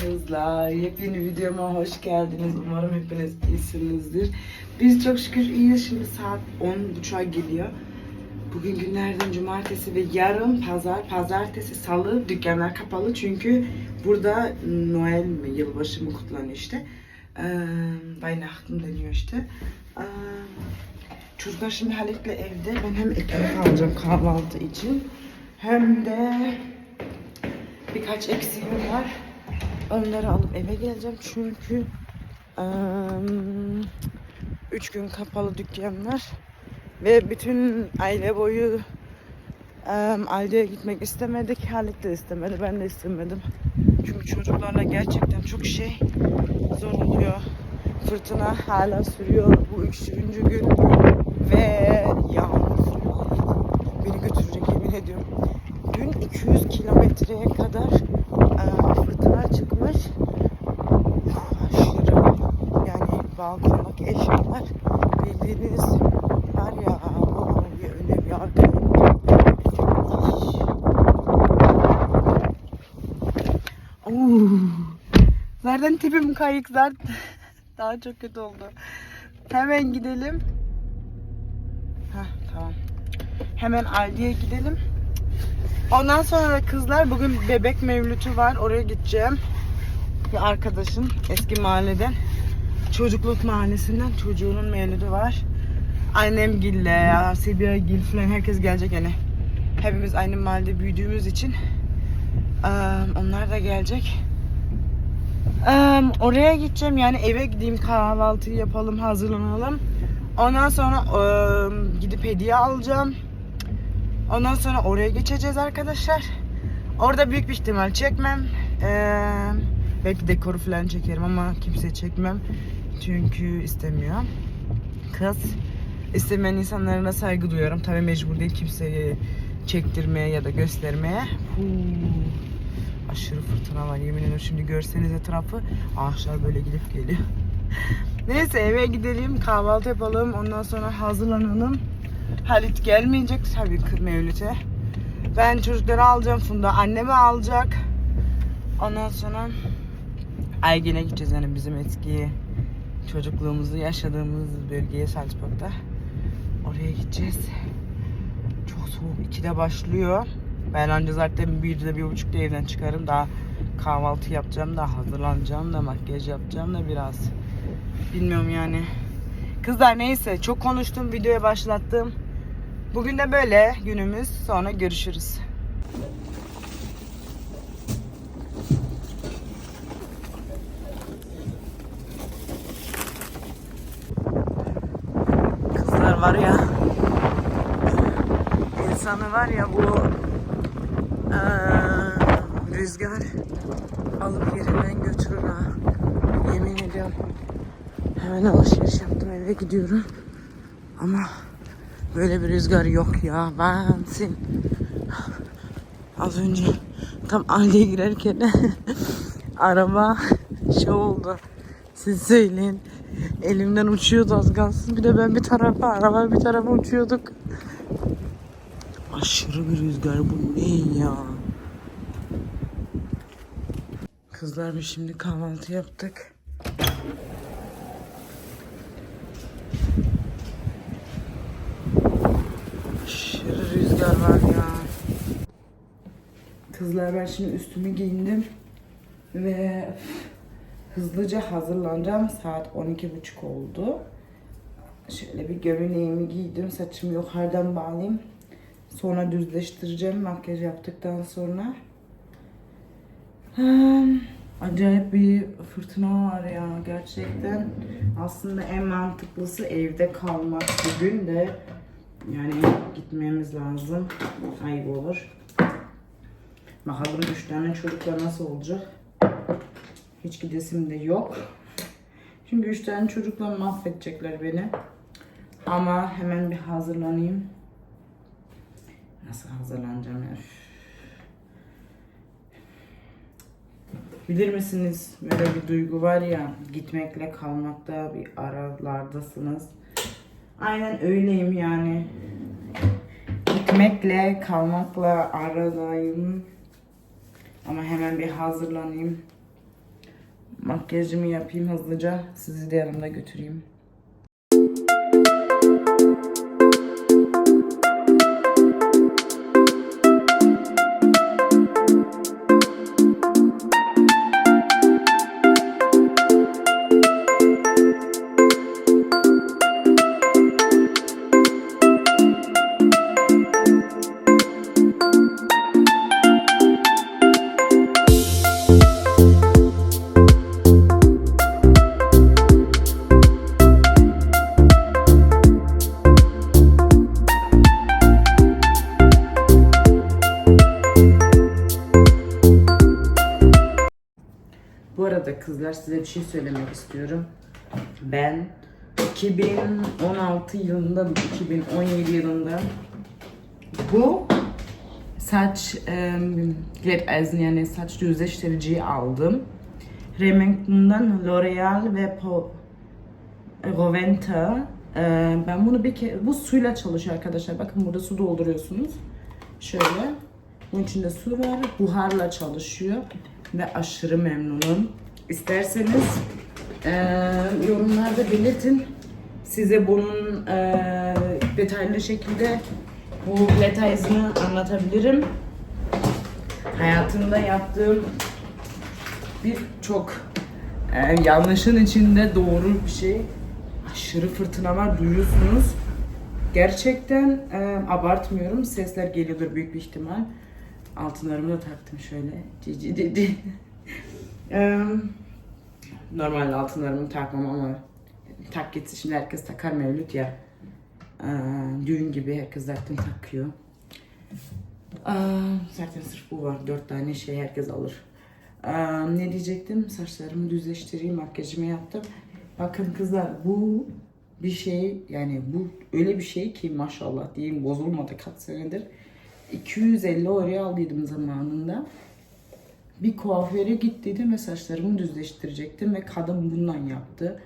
Kızlar, yepyeni videoma hoş geldiniz. Umarım hepiniz iyisinizdir. Biz çok şükür iyiyiz. Şimdi saat 10.30'a geliyor. Bugün günlerden cumartesi ve yarın pazar, pazartesi, salı dükkanlar kapalı. Çünkü burada Noel mi, yılbaşı mı kutlanıyor işte. Ee, Weihnachten deniyor işte. Çocuklar şimdi Halit'le evde. Ben hem ekmek alacağım kahvaltı için. Hem de birkaç eksiğim var. Onları alıp eve geleceğim çünkü ım, üç gün kapalı dükkanlar ve bütün aile boyu um, Aldi'ye gitmek istemedik. Halit de istemedi, ben de istemedim. Çünkü çocuklarla gerçekten çok şey zor oluyor. Fırtına hala sürüyor bu üçüncü gün ve yağmur beni götürecek yemin ediyorum. Dün 200 kilometreye kadar e, çıkmış. Aşırı yani balkondaki eşyalar bildiğiniz var ya o bir öne bir arkaya. Zaten tipim kayık zaten. Daha çok kötü oldu. Hemen gidelim. Heh, tamam. Hemen Aldi'ye gidelim. Ondan sonra kızlar bugün bebek mevlütü var. Oraya gideceğim. Bir arkadaşın eski mahalleden. Çocukluk mahallesinden çocuğunun mevlütü var. Annem gille, Sibiya gil falan herkes gelecek yani. Hepimiz aynı mahallede büyüdüğümüz için. eee, onlar da gelecek. Eee, oraya gideceğim yani eve gideyim kahvaltıyı yapalım hazırlanalım. Ondan sonra eee, gidip hediye alacağım. Ondan sonra oraya geçeceğiz arkadaşlar. Orada büyük bir ihtimal çekmem. Ee, belki dekoru falan çekerim ama kimse çekmem. Çünkü istemiyor. Kız istemeyen insanlara saygı duyuyorum. Tabii mecbur değil kimseyi çektirmeye ya da göstermeye. Huu, aşırı fırtına var yemin ederim. Şimdi görseniz etrafı ağaçlar böyle gidip geliyor. Neyse eve gidelim kahvaltı yapalım ondan sonra hazırlanalım. Halit gelmeyecek tabii kır mevlüte. Ben çocukları alacağım Funda annemi alacak. Ondan sonra Aygin'e gideceğiz yani bizim eski çocukluğumuzu yaşadığımız bölgeye Salzburg'da. Oraya gideceğiz. Çok soğuk. 2'de başlıyor. Ben anca zaten 1'de bir buçukta evden çıkarım. Daha kahvaltı yapacağım da hazırlanacağım da makyaj yapacağım da biraz. Bilmiyorum yani. Kızlar neyse çok konuştum videoya başlattım. Bugün de böyle günümüz sonra görüşürüz. Kızlar var ya insanı var ya bu eee, rüzgar alıp yerinden götürür ha. Yemin ediyorum. Hemen alışveriş yaptım eve gidiyorum. Ama böyle bir rüzgar yok ya. Bensin. Az önce tam aileye girerken araba şey oldu. Siz söyleyin. Elimden uçuyordu az kalsın. Bir de ben bir tarafa, araba bir tarafa uçuyorduk. Aşırı bir rüzgar bu ne ya? Kızlar biz şimdi kahvaltı yaptık. Aşırı rüzgar var ya. Kızlar ben şimdi üstümü giyindim ve hızlıca hazırlanacağım. Saat 12.30 oldu. Şöyle bir gömleğimi giydim. Saçımı yukarıdan bağlayayım. Sonra düzleştireceğim makyaj yaptıktan sonra. Acayip bir fırtına var ya gerçekten. Aslında en mantıklısı evde kalmak bugün de yani gitmemiz lazım. Ayıp olur. Bakalım üç tane çocukla nasıl olacak? Hiç gidesim de yok. Çünkü üç tane çocukla mahvedecekler beni. Ama hemen bir hazırlanayım. Nasıl hazırlanacağım ya? Bilir misiniz böyle bir duygu var ya gitmekle kalmakta bir aralardasınız. Aynen öyleyim yani. Gitmekle kalmakla aradayım. Ama hemen bir hazırlanayım. makyajımı yapayım hızlıca. Sizi de yanımda götüreyim. Kızlar size bir şey söylemek istiyorum. Ben 2016 yılında, 2017 yılında bu saç um, yani saç düzleştiriciyi aldım. Remington'dan L'Oreal ve Po Roventa. Ee, ben bunu bir kere, bu suyla çalışıyor arkadaşlar. Bakın burada su dolduruyorsunuz. Şöyle. Bunun içinde su var. Buharla çalışıyor. Ve aşırı memnunum. İsterseniz e, yorumlarda belirtin. Size bunun e, detaylı şekilde bu detayını anlatabilirim. Hayatımda yaptığım birçok e, yanlışın içinde doğru bir şey. Aşırı fırtınalar duyuyorsunuz. Gerçekten e, abartmıyorum. Sesler geliyordur büyük bir ihtimal. Altınlarımı da taktım şöyle. Cici cici. E, normalde altınlarımı takmam ama tak gitsin. Şimdi herkes takar mevlüt ya. Düğün gibi herkes zaten takıyor. E, zaten sırf bu var. Dört tane şey herkes alır. Ee, ne diyecektim? Saçlarımı düzleştireyim, makyajımı yaptım. Bakın kızlar bu bir şey yani bu öyle bir şey ki maşallah diyeyim bozulmadı kaç senedir. 250 oraya aldıydım zamanında. Bir kuaföre gittiydim ve saçlarımı düzleştirecektim ve kadın bundan yaptı.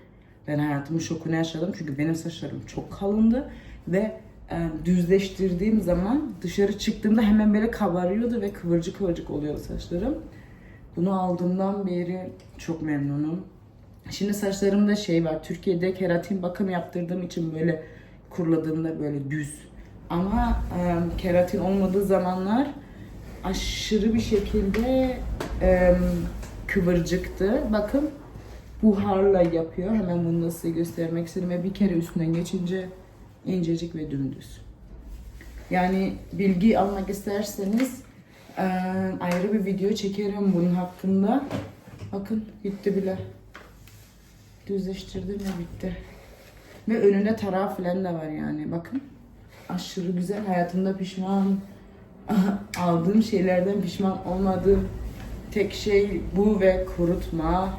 Ben hayatımın şokunu yaşadım çünkü benim saçlarım çok kalındı ve e, düzleştirdiğim zaman dışarı çıktığımda hemen böyle kabarıyordu ve kıvırcık kıvırcık oluyordu saçlarım. Bunu aldığımdan beri çok memnunum. Şimdi saçlarımda şey var. Türkiye'de keratin bakım yaptırdığım için böyle kuruladığımda böyle düz. Ama e, keratin olmadığı zamanlar aşırı bir şekilde e, kıvırcıktı. Bakın buharla yapıyor. Hemen bunu da size göstermek istedim. Bir kere üstünden geçince incecik ve dümdüz. Yani bilgi almak isterseniz ee, ayrı bir video çekerim bunun hakkında. Bakın bitti bile. Düzleştirdim ve bitti. Ve önünde tarağı falan da var yani. Bakın. Aşırı güzel. Hayatımda pişman aldığım şeylerden pişman olmadığım tek şey bu ve kurutma.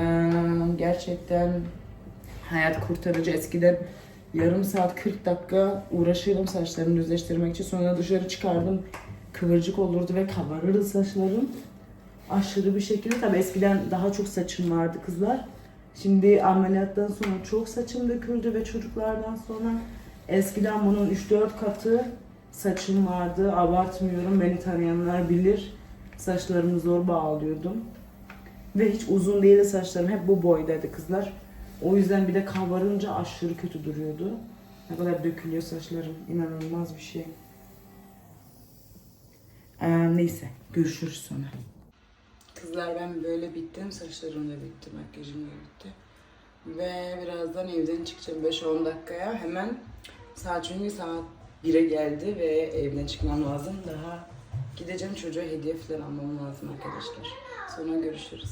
Ee, gerçekten hayat kurtarıcı. Eskiden yarım saat 40 dakika uğraşıyordum saçlarımı düzleştirmek için. Sonra dışarı çıkardım kıvırcık olurdu ve kabarırdı saçlarım. Aşırı bir şekilde. Tabii eskiden daha çok saçım vardı kızlar. Şimdi ameliyattan sonra çok saçım döküldü ve çocuklardan sonra eskiden bunun 3-4 katı saçım vardı. Abartmıyorum. Beni tanıyanlar bilir. Saçlarımı zor bağlıyordum. Ve hiç uzun değildi saçlarım. Hep bu boydaydı kızlar. O yüzden bir de kabarınca aşırı kötü duruyordu. Ne kadar dökülüyor saçlarım. İnanılmaz bir şey. Ee, neyse görüşürüz sonra. Kızlar ben böyle bittim. Saçlarım da bitti. Makyajım da bitti. Ve birazdan evden çıkacağım 5-10 dakikaya. Hemen saat çünkü saat 1'e geldi ve evden çıkmam lazım. Daha gideceğim çocuğa hediye falan almam lazım arkadaşlar. Sonra görüşürüz.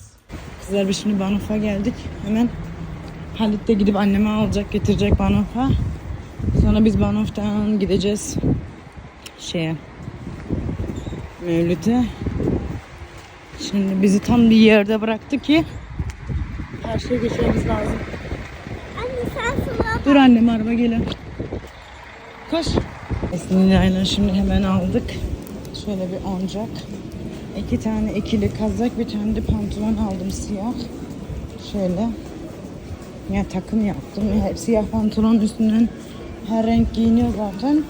Kızlar biz şimdi Banuf'a geldik. Hemen Halit de gidip anneme alacak getirecek Banuf'a. Sonra biz Banuf'tan gideceğiz şeye Mevlüt'e. Şimdi bizi tam bir yerde bıraktı ki her şey geçmemiz lazım. Anne sen sıla Dur annem araba gelin. Koş. Esin'le şimdi hemen aldık. Şöyle bir oncak. İki tane ikili kazak, bir tane de pantolon aldım siyah. Şöyle. Ya takım yaptım. Hep siyah pantolon üstünden her renk giyiniyor zaten.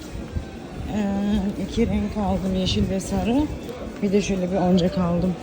Ee, iki renk aldım yeşil ve sarı. Bir de şöyle bir oncak aldım.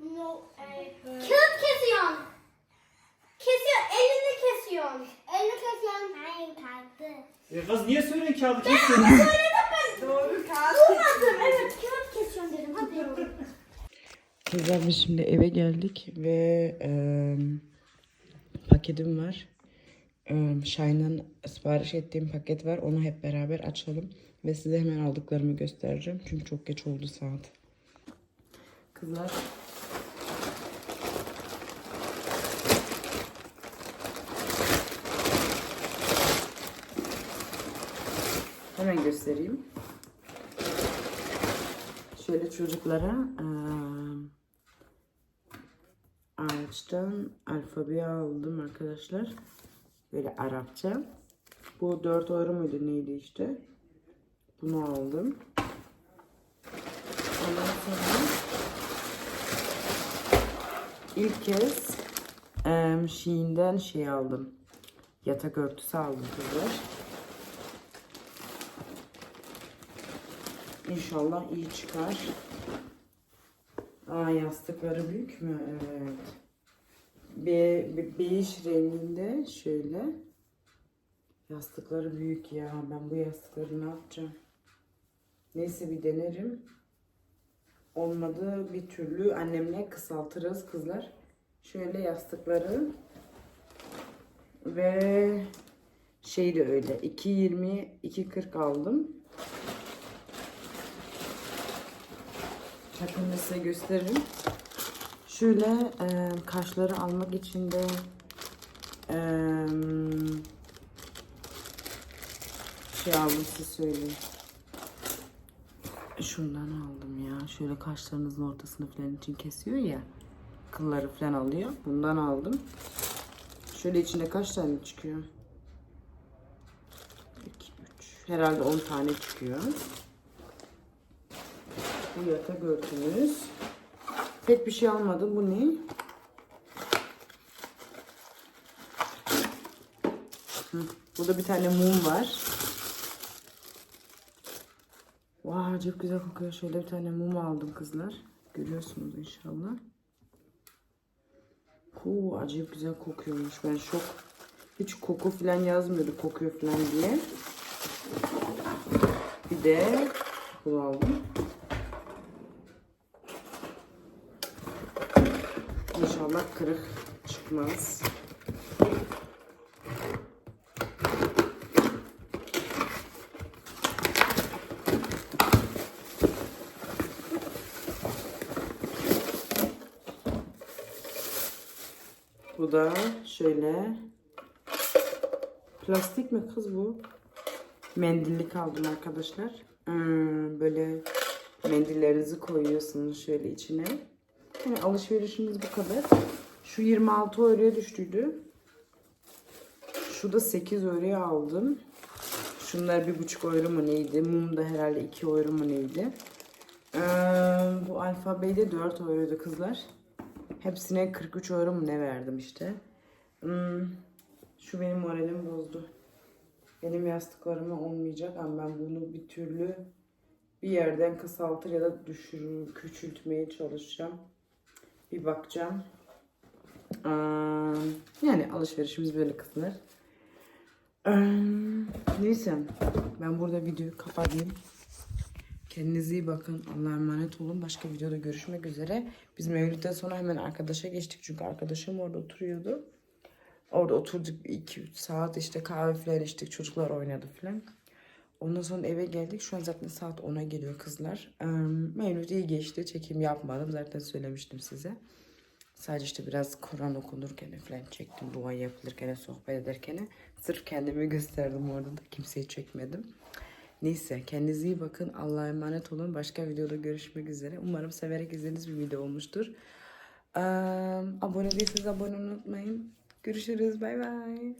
No, Kağıt kesiyorsun. Kesiyor, elini kesiyorsun. Elini kesiyorsun. Hayır, kalktı. E kız niye söylüyorsun kağıdı kesiyorsun? Doğru kağıt. Durmadım, evet kağıt kesiyorsun dedim. Hadi. Kızlar biz şimdi eve geldik ve eee, paketim var. Shine'ın sipariş ettiğim paket var. Onu hep beraber açalım. Ve size hemen aldıklarımı göstereceğim. Çünkü çok geç oldu saat. Kızlar. Hemen göstereyim. Şöyle çocuklara ağaçtan alfabeyi aldım arkadaşlar. Böyle Arapça. Bu 4 euro muydu neydi işte. Bunu aldım. Ondan sonra ilk kez eee Shein'den şey aldım. Yatak örtüsü aldım kızlar. İnşallah iyi çıkar. Aa yastıkları büyük mü? Evet. Bir, bir beige renginde şöyle. Yastıkları büyük ya. Ben bu yastıkları ne yapacağım? Neyse bir denerim. Olmadı bir türlü annemle kısaltırız kızlar. Şöyle yastıkları ve şey de öyle 2.20 2.40 aldım. Yakında size gösteririm. Şöyle e, kaşları almak için de e, şey aldım size söyleyeyim. Şundan aldım ya. Şöyle kaşlarınızın ortasını falan için kesiyor ya. Kılları falan alıyor. Bundan aldım. Şöyle içinde kaç tane çıkıyor? 2, 3. Herhalde 10 tane çıkıyor. Bu yatak örtümüz. Pek bir şey almadım. Bu ne? Hı, Burada bir tane mum var. Vay çok güzel kokuyor. Şöyle bir tane mum aldım kızlar. Görüyorsunuz inşallah. Huu, acayip güzel kokuyormuş. Ben şok. Hiç koku falan yazmıyordu kokuyor falan diye. Bir de bunu aldım. İnşallah kırık çıkmaz. Bu da şöyle. Plastik mi kız bu? Mendillik aldım arkadaşlar. Hmm, böyle mendillerinizi koyuyorsunuz şöyle içine. Yani alışverişimiz bu kadar. Şu 26 euroya düştüydü. Şu da 8 euroya aldım. Şunlar bir buçuk euro mu neydi? Mum da herhalde 2 euro mu neydi? Ee, bu alfabeyi de 4 euroydu kızlar. Hepsine 43 euro mu ne verdim işte. Hmm, şu benim moralim bozdu. Benim yastıklarıma olmayacak ama ben bunu bir türlü bir yerden kısaltır ya da düşürür, küçültmeye çalışacağım. Bir bakacağım. Yani alışverişimiz böyle. Ee, neyse ben burada videoyu kapatayım. Kendinize iyi bakın. Allah'a emanet olun. Başka videoda görüşmek üzere. Biz Mevlüt'ten sonra hemen arkadaşa geçtik. Çünkü arkadaşım orada oturuyordu. Orada oturduk 2-3 saat işte kahve falan içtik. Çocuklar oynadı falan. Ondan sonra eve geldik. Şu an zaten saat 10'a geliyor kızlar. Mevlüt iyi geçti. Çekim yapmadım. Zaten söylemiştim size. Sadece işte biraz Kur'an okunurken falan çektim. Dua yapılırken, sohbet ederken. Sırf kendimi gösterdim orada da. Kimseyi çekmedim. Neyse kendinize iyi bakın. Allah'a emanet olun. Başka videoda görüşmek üzere. Umarım severek izlediğiniz bir video olmuştur. Ee, abone değilseniz abone unutmayın. Görüşürüz. Bay bay.